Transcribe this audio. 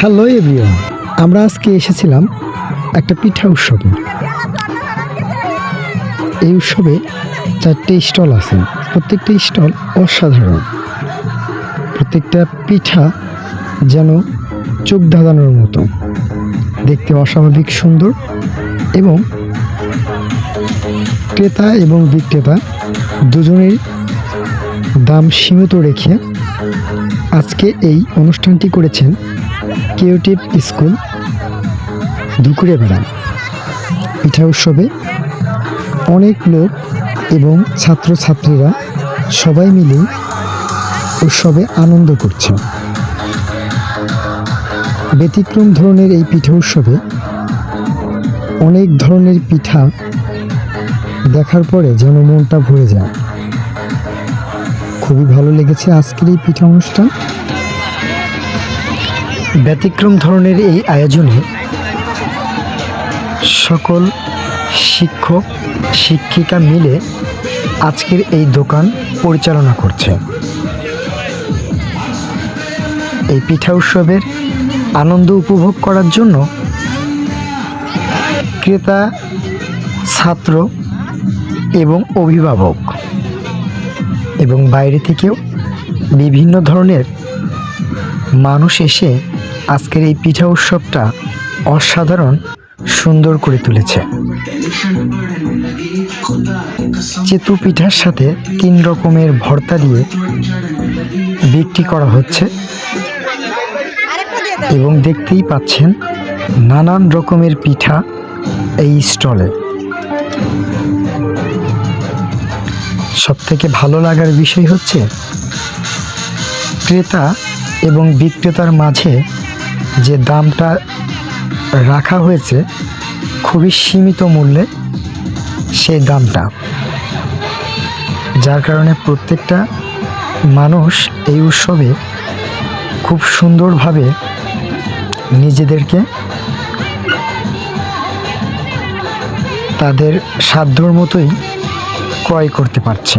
Hello everyone, আমরা আজকে এসেছিলাম একটা পিঠা উৎসবে। এই উৎসবে চারটে স্টল আছে। প্রত্যেকটা স্টল অসাধারণ। প্রত্যেকটা পিঠা যেন চোখ ধাঁধানোর মতো। দেখতে অস্বাভাবিক সুন্দর এবং ক্রেতা এবং বিক্রেতা দুজনের দাম সীমিত রেখে আজকে এই অনুষ্ঠানটি করেছেন কিউটিভ স্কুল ধুকুরে বেড়া পিঠা উৎসবে অনেক লোক এবং ছাত্রছাত্রীরা সবাই মিলে উৎসবে আনন্দ করছে। ব্যতিক্রম ধরনের এই পিঠা উৎসবে অনেক ধরনের পিঠা দেখার পরে যেন মনটা ভরে যায়। খুবই ভালো লেগেছে আজকের এই পিঠা অনুষ্ঠান। ব্যতিক্রম ধরনের এই আয়োজনে সকল শিক্ষক, শিক্ষিকা মিলে আজকের এই দোকান পরিচালনা করছে। এই পিঠা উৎসবের আনন্দ উপভোগ করার জন্য ক্রেতা, ছাত্র এবং অভিভাবক এবং বাইরে থেকেও বিভিন্ন ধরনের মানুষ এসে আজকের এই পিঠা উৎসবটা অসাধারণ সুন্দর করে তুলেছে। চেতু পিঠার সাথে তিন রকমের ভর্তা দিয়ে বিক্রি করা হচ্ছে এবং দেখতেই পাচ্ছেন নানান রকমের পিঠা এই স্টলে। সব থেকে ভালো লাগার বিষয় হচ্ছে ক্রেতা এবং বিক্রেতার মাঝে যে দামটা রাখা হয়েছে খুবই সীমিত মূল্যে সেই দামটা। যার কারণে প্রত্যেকটা মানুষ এই উৎসবে খুব সুন্দরভাবে নিজেদেরকে তাদের সাধ্যর মতোই ক্রয় করতে পারছে।